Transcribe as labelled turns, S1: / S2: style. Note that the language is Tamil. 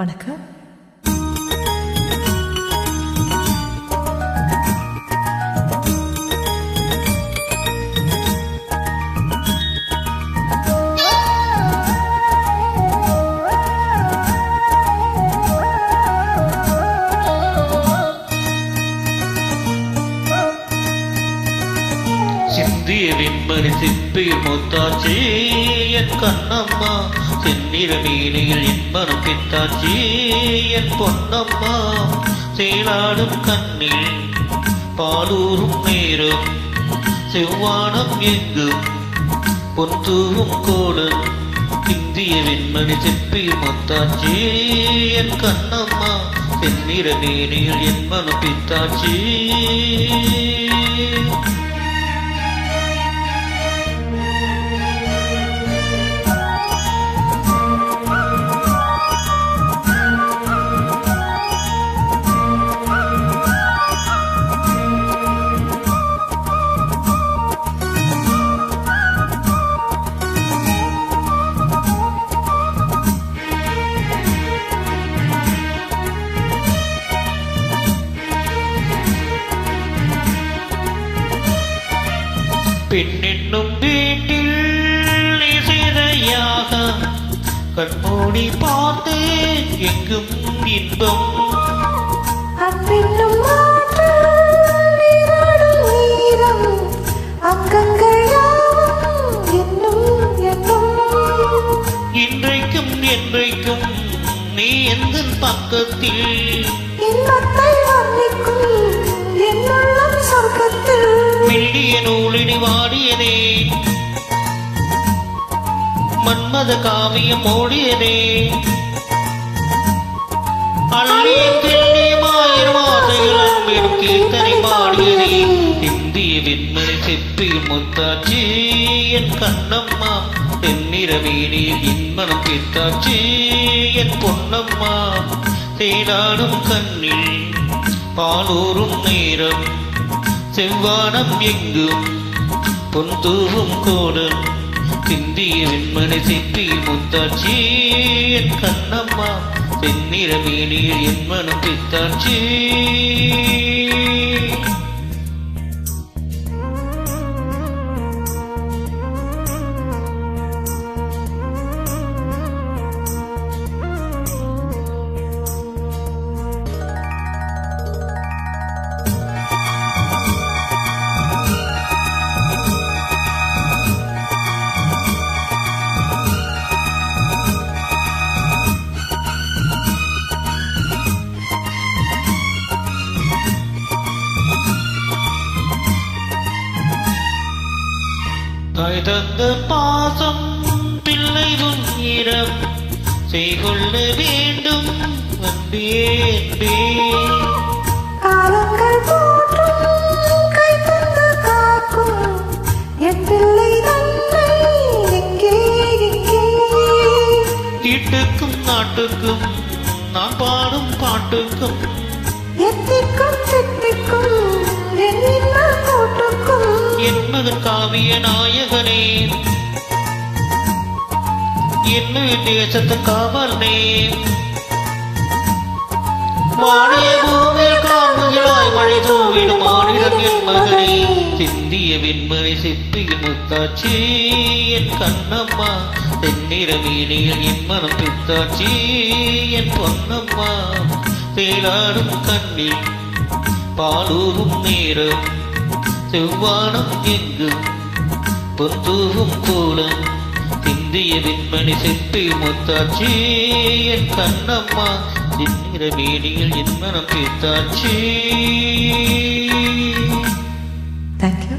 S1: வணக்கம்.
S2: சிந்திய வெண்மணி சிப்பியில் முத்தாச்சி என் கண்ணம்மா. செந்நிற மீனியில் என் மனம் பித்தாச்சி என் பொன்னம்மா. சேலாடும் கண்ணில் பாலூரும் நேரும் செவ்வானம் எங்கும் பொன்தூவும் கோடு இந்திய வெண்மணி சிப்பியில் முத்தாச்சி என் கண்ணம்மா. செந்நிற மீனியில் என் மனம் பித்தாச்சி பெண்ணென்னும் வீட்டில் இசையாக கண்மூடி பார்த்தேன் எங்கும் இன்பம்.
S3: அன்பின்னும்
S2: இன்றைக்கும் என்றைக்கும் நீ எந்த பக்கத்தில்?
S3: இன்பத்தை வர்ணிக்கும் என்னுள்ளம் சொர்க்கத்தில்
S2: மெல்லிய நூலினி வாடியதே. மன்மத காவியம் ஓடியதே. அள்ளிய கிள்ளியும் ஆயிரம் ஆசைகள் அன்பின் கீர்த்தனை பாடியதே. இந்திய விண்மணி செப்பில் முத்தாச்சி என் கண்ணம்மா. தென்னிற வீணியில் இன்பனம் பித்தாச்சி என் பொன்னம்மா. தேடாடும் கண்ணில் பாலூரும் நேரம் செவ்வானம் எங்கும் பொன் தூவும் கோடன் சிந்திய வெண்மணி சிந்தி முத்தாட்சி என் கண்ணம்மா. தென்னிற மேனியில் என் மனம் பித்தாட்சி. தந்த பாசம் பிள்ளை உன்னிடம் செய்கொள்ள வேண்டும் அன்பே அன்பே.
S3: காலங்கள் போற்றும் கை தந்து காக்கும். என் பிள்ளை தன்னை எங்கே எங்கே
S2: வீட்டுக்கும் நாட்டுக்கும் நான் பாடும் பாட்டுக்கும்.
S3: எத்திக்கும் என்
S2: காவிய நாயகனே. என்ன தேசத்து காவலனே. வாழிய பூமியில் காண்புகளாய் மழை தூவிடும் மாநிலம் என் மகனே. சிந்திய வெண்மணி சிப்பியில் முத்தாச்சி என் கண்ணம்மா. தென்னிற வீணியில் என் மனம் பித்தாச்சி என் பொன்னம்மா. தேடாடும் கண்ணில் பாலூரும் நேரம் செவ்வானம் எங்கும் பொத்தூவும் கூலம் இந்திய விண்மணி செப்பி முத்தாச்சி. என் கண்ணம்மா சின்னிற வீடியில் என் மனம் பித்தாச்சி
S1: தேங்க்யூ